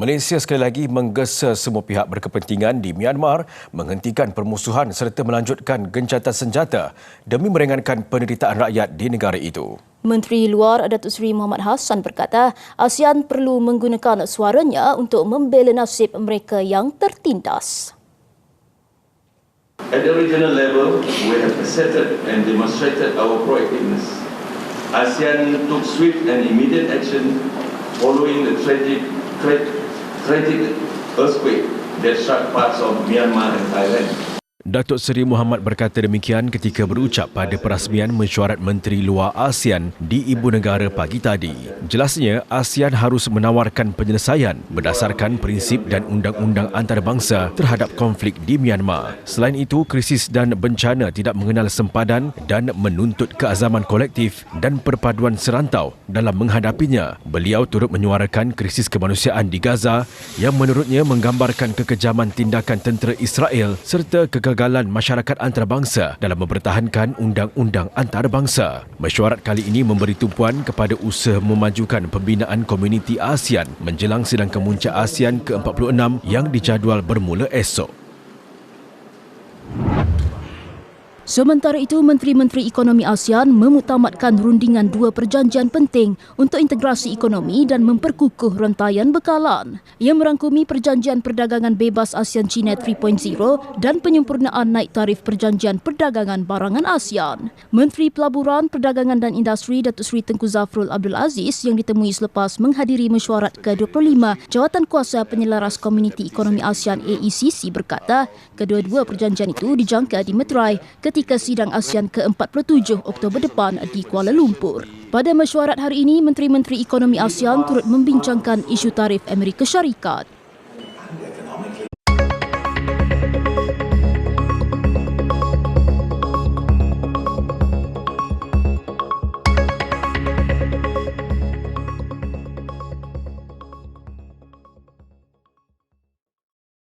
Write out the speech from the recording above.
Malaysia sekali lagi menggesa semua pihak berkepentingan di Myanmar menghentikan permusuhan serta melanjutkan gencatan senjata demi meringankan penderitaan rakyat di negara itu. Menteri Luar Datuk Seri Muhammad Hassan berkata ASEAN perlu menggunakan suaranya untuk membela nasib mereka yang tertindas. At the regional level, we have asserted and demonstrated our proactiveness. ASEAN took swift and immediate action following the tragic, tra- tragic earthquake that struck parts of Myanmar and Thailand. Datuk Seri Muhammad berkata demikian ketika berucap pada perasmian mesyuarat Menteri Luar ASEAN di Ibu Negara pagi tadi. Jelasnya, ASEAN harus menawarkan penyelesaian berdasarkan prinsip dan undang-undang antarabangsa terhadap konflik di Myanmar. Selain itu, krisis dan bencana tidak mengenal sempadan dan menuntut keazaman kolektif dan perpaduan serantau dalam menghadapinya. Beliau turut menyuarakan krisis kemanusiaan di Gaza yang menurutnya menggambarkan kekejaman tindakan tentera Israel serta kegagalan kegagalan masyarakat antarabangsa dalam mempertahankan undang-undang antarabangsa. Mesyuarat kali ini memberi tumpuan kepada usaha memajukan pembinaan komuniti ASEAN menjelang sidang kemuncak ASEAN ke-46 yang dijadual bermula esok. Sementara itu, Menteri-Menteri Ekonomi ASEAN memutamatkan rundingan dua perjanjian penting untuk integrasi ekonomi dan memperkukuh rantaian bekalan. Ia merangkumi Perjanjian Perdagangan Bebas ASEAN China 3.0 dan penyempurnaan naik tarif Perjanjian Perdagangan Barangan ASEAN. Menteri Pelaburan, Perdagangan dan Industri Datuk Seri Tengku Zafrul Abdul Aziz yang ditemui selepas menghadiri mesyuarat ke-25 Jawatan Kuasa Penyelaras Komuniti Ekonomi ASEAN AECC berkata, kedua-dua perjanjian itu dijangka dimeterai ketika ketika sidang ASEAN ke-47 Oktober depan di Kuala Lumpur. Pada mesyuarat hari ini, Menteri-Menteri Ekonomi ASEAN turut membincangkan isu tarif Amerika Syarikat.